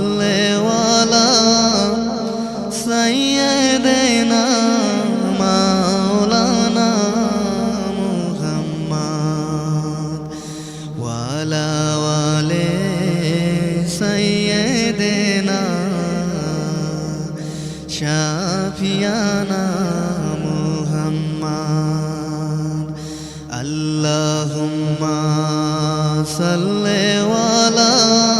সাল্লি ওয়ালা সাইয়্যিদিনা মাওলানা মুহাম্মদ। ওয়ালা ওয়ালি সাইয়্যিদিনা শাফিয়ানা মুহাম্মদ। আল্লাহুম্মা সাল্লি ওয়ালা সাইয়্যিদিনা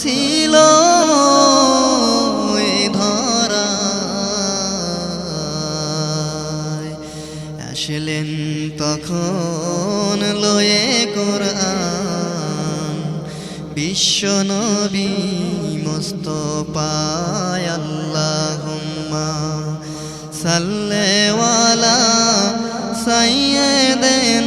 ছিল ধরা আসলেন তখন লয়ে কোরআন। বিশ্ব নবী মুস্তফায় আল্লাহুম্মা সাল্লেওয়ালা সাইয়্যিদিনা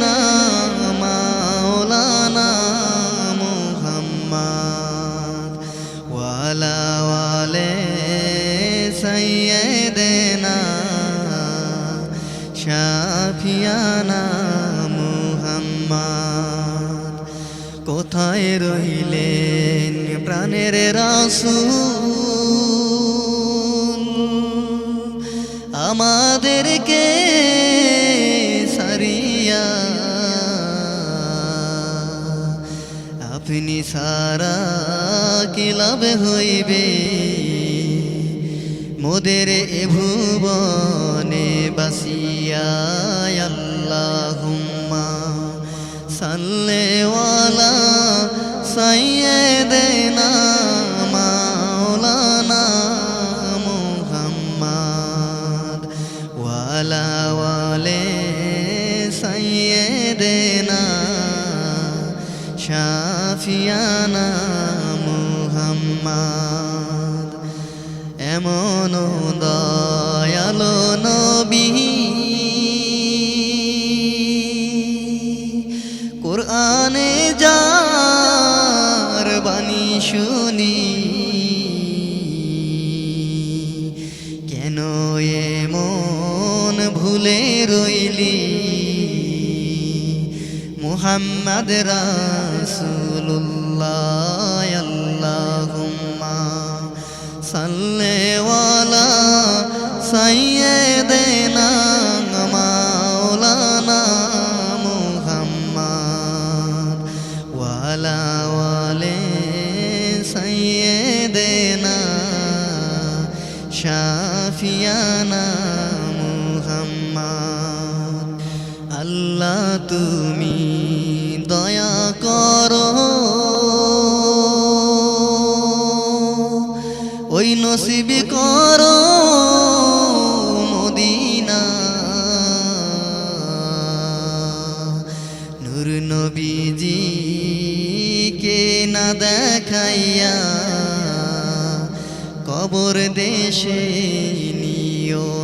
কোথায় রইলেন প্রাণের রাসূল? আমাদেরকে সারিয়া, আপনি সারা কি লাভ হইবে? মোদের এ ভুবনে বাসিয়া আল্লাহুম্মা সাল্লেওয়ালা সাইয়্যিদিনা মাওলানা মুহাম্মদ ওয়ালা ওয়ালে সাইয়্যিদিনা শাফিয়ানা মুহাম্মদ। এমন দয়ালো নবী শুনি। কেন এমন ভুলে রইলি? মুহাম্মদ রাসূলুল্লাহ আল্লাহুম্মা সাল্লি ওয়ালা আল্লাহ, তুমি দয়া করো। ওই নসিবি করো মদিনা। নূর নবীজি কে না দেখাইয়া কবর দেশে নিও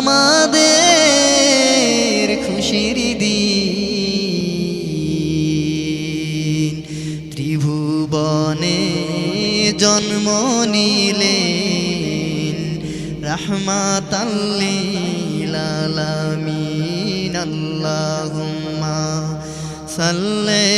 আমাদের খুশির দিন। ত্রিভুবনে জন্ম নিলে রহমাতাল্লিল আলামিন। আল্লাহুম্মা সাল্লি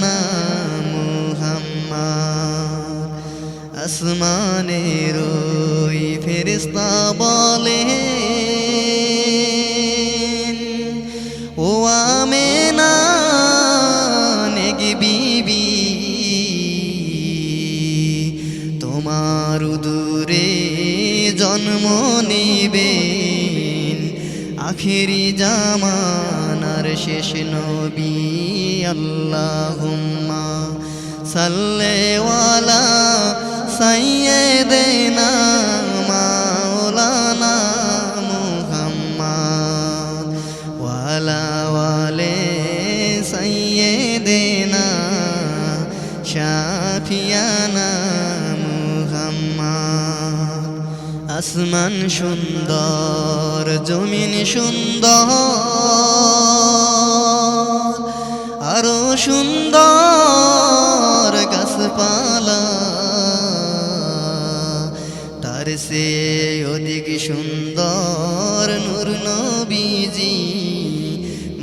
শাফিয়ানা মুহাম্মদ। আসমানের ওই ফেরেশতা বলে ও আমেনা, নেক বিবি, তোমার দূরে জন্ম নিবেন, আখেরি জামানার শেষ নবী আল্লাহুম্মা সাল্লেওয়ালা ওয়ালে সাইয়্যিদিনা শাফিয়ানা মুহাম্মদ। আসমান সুন্দর জমিন সুন্দর। সুন্দর গাছপালা। তার সে অধিক সুন্দর নূর নবীজি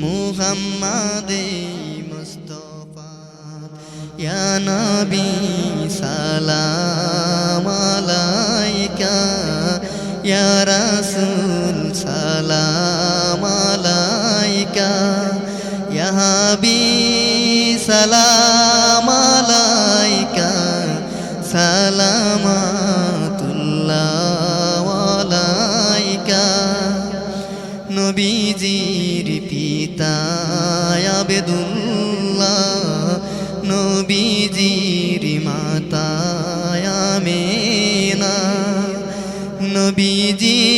মুহাম্মাদে মুস্তফা। ইয়া নবী সালাম আলাইকা, ইয়া রাসূল সালাম। সালাম আলাইকা সালামাতুল্লাহ আলাইকা নবীজির পিতা আবেদুল্লাহ নবীজির মাতা আমেনা। নবীজির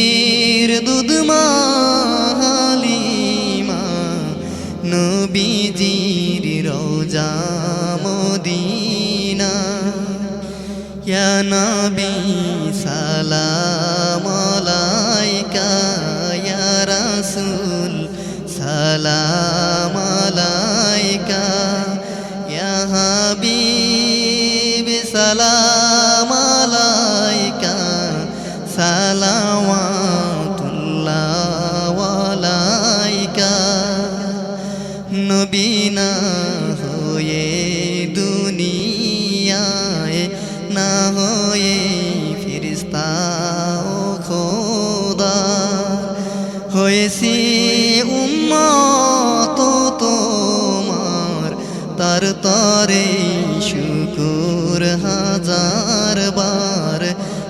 নবীজির রোজা মদিনা। ইয়া নবী সালাম আলাইকা ইয়া রাসূল সালাম